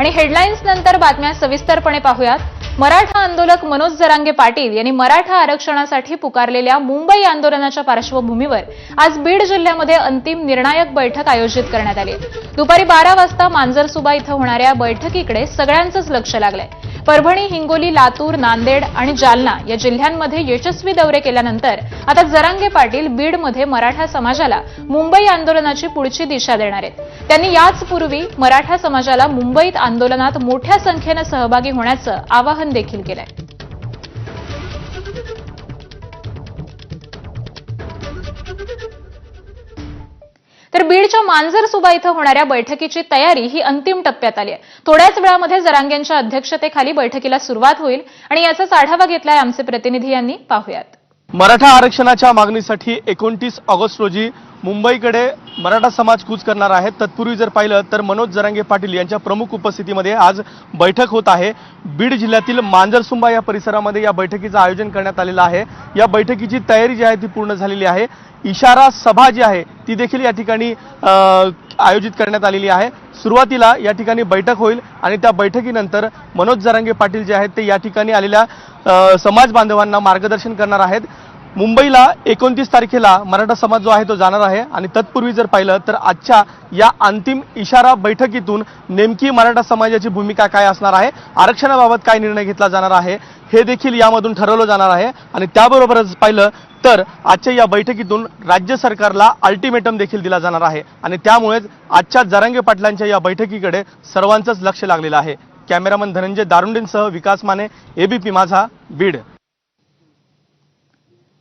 आणि हेडलाईन्स नंतर बातम्या सविस्तरपणे पाहूयात मराठा आंदोलक मनोज जरांगे पाटील यांनी मराठा आरक्षणासाठी पुकारलेल्या मुंबई आंदोलनाच्या पार्श्वभूमीवर आज बीड जिल्ह्यामध्ये अंतिम निर्णायक बैठक आयोजित करण्यात आली आहे. दुपारी बारा वाजता मांजरसुबा इथं होणाऱ्या बैठकीकडे सगळ्यांचंच लक्ष लागलंय परभणी हिंगोली लातूर नांदेड आणि जालना या जिल्ह्यांमध्ये यशस्वी दौरे केल्यानंतर आता जरांगे पाटील बीडमध्ये मराठा समाजाला मुंबई आंदोलनाची पुढची दिशा देणार आहेत. त्यांनी याचपूर्वी मराठा समाजाला मुंबईत आंदोलनात मोठ्या संख्येनं सहभागी होण्याचं आवाहन देखील केलंय. बीडच्या मांजरसुबा इथं होणाऱ्या बैठकीची तयारी ही अंतिम टप्प्यात आली आहे. थोड्याच वेळामध्ये जरांगेंच्या अध्यक्षतेखाली बैठकीला सुरुवात होईल आणि याचाच आढावा घेतलाय आमचे प्रतिनिधी यांनी. पाहूयात. मराठा आरक्षणाच्या मागणीसाठी एकोणतीस ऑगस्ट रोजी मुंबईकडे मराठा समाज कूच करणार आहे. तत्पूर्वी जर पाहिलं तर मनोज जरांगे पाटील यांच्या प्रमुख उपस्थितीमध्ये आज बैठक होत आहे. बीड जिल्ह्यातील मांजरसुंबा या परिसरामध्ये या बैठकीचं आयोजन करण्यात आलेलं आहे. या बैठकीची तयारी जी आहे ती पूर्ण झालेली आहे. इशारा सभा जी आहे ती देखील या ठिकाणी आयोजित करण्यात आलेली आहे. सुरुवातीला या ठिकाणी बैठक होईल आणि त्या बैठकीनंतर मनोज जरांगे पाटील जे आहेत ते या ठिकाणी आलेल्या समाज बांधवांना मार्गदर्शन करणार आहेत. मुंबईला एकोणतीस तारखेला मराठा समाज जो आहे तो जाणार आहे. आणि तत्पूर्वी जर पाहिलं तर आजच्या या अंतिम इशारा बैठकीतून नेमकी मराठा समाजाची भूमिका काय असणार आहे? आरक्षणाबाबत काय निर्णय घेतला जाणार आहे? हे देखील यामधून ठरवलं जाणार आहे. आणि त्याबरोबरच पाहिलं तर आजच्या या बैठकीतून राज्य सरकारला अल्टिमेटम देखील दिला जाणार आहे. आणि त्यामुळेच आजच्या जरांगे पाटलांच्या या बैठकीकडे सर्वांचंच लक्ष लागलेलं आहे. कॅमेरामन धनंजय दारुंडेंसह विकास माने एबीपी माझा बीड.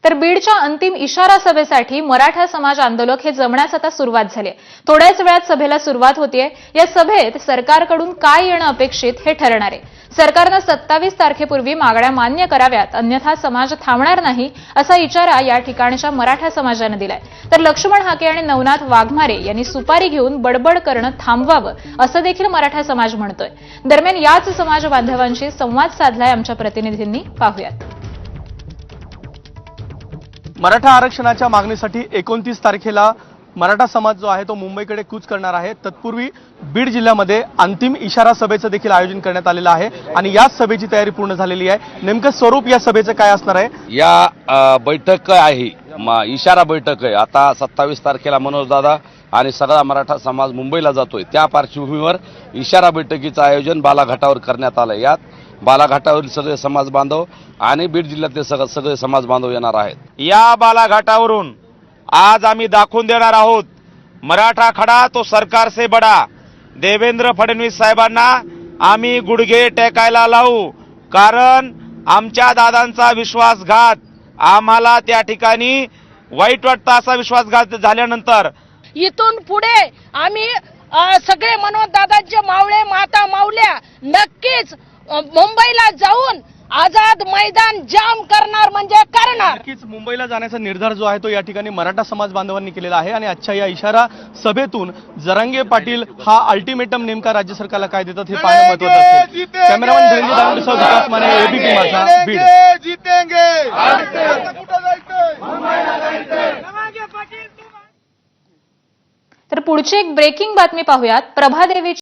तर बीडच्या अंतिम इशारा सभेसाठी मराठा समाज आंदोलक हे जमण्यास आता सुरुवात झाली आहे. थोड्याच वेळात सभेला सुरुवात होतीये. या सभेत सरकारकडून काय येणं अपेक्षित हे ठरणार आहे. सरकारनं सत्तावीस तारखेपूर्वी मागण्या मान्य कराव्यात अन्यथा समाज थांबणार नाही असा इशारा या ठिकाणच्या मराठा समाजानं दिलाय. तर लक्ष्मण हाके आणि नवनाथ वाघमारे यांनी सुपारी घेऊन बडबड करणं थांबवावं असं देखील मराठा समाज म्हणतोय. दरम्यान याच समाज बांधवांशी संवाद साधलाय आमच्या प्रतिनिधींनी. पाहूयात. मराठा आरक्षणाच्या मागणीसाठी एकोणतीस तारखेला मराठा समाज जो आहे तो मुंबईकडे कूच करणार आहे. तत्पूर्वी बीड जिल्ह्यामध्ये अंतिम इशारा सभेचं देखील आयोजन करण्यात आलेलं आहे आणि याच सभेची तयारी पूर्ण झालेली आहे. नेमकं स्वरूप या सभेचं काय असणार आहे? या बैठक आहे. इशारा बैठक आहे. आता सत्तावीस तारखेला मनोजदादा आणि सगळा मराठा समाज मुंबईला जातोय. त्या पार्श्वभूमीवर इशारा बैठकीचं आयोजन बालाघाटावर करण्यात आलं यात बालाघाटावरील सगळे समाज बांधव आणि बीड जिल्ह्यातले सगळे सगळे समाज बांधव येणार आहेत. या बालाघाटावरून आज आम्ही दाखवून देणार आहोत मराठा खडा तो सरकार से बडा. देवेंद्र फडणवीस साहेबांना आम्ही गुडघे टेकायला लावू कारण आमच्या दादांचा विश्वासघात आम्हाला त्या ठिकाणी वाईट वाटतं असा विश्वासघात झाल्यानंतर. इथून पुढे आम्ही सगळे मनोज दादांचे मावळे माता मावल्या नक्कीच मुंबईला जाऊन आझाद मैदान जाम करणार म्हणजे करणार. नक्कीच मुंबईला जाण्याचा निर्धार जो आहे तो या ठिकाणी मराठा समाज बांधवांनी केलेला आहे आणि आजच्या या इशारा सभेतून जरांगे पाटील हा अल्टिमेटम नेमका राज्य सरकारला काय देतात हे पाहणं महत्वाचं असेल. कॅमेरामॅन धनंजय दारुंडेसह विकास माने एबीपी माझा बीड. तर पुढची एक ब्रेकिंग बातमी पाहूयात. प्रभादेवी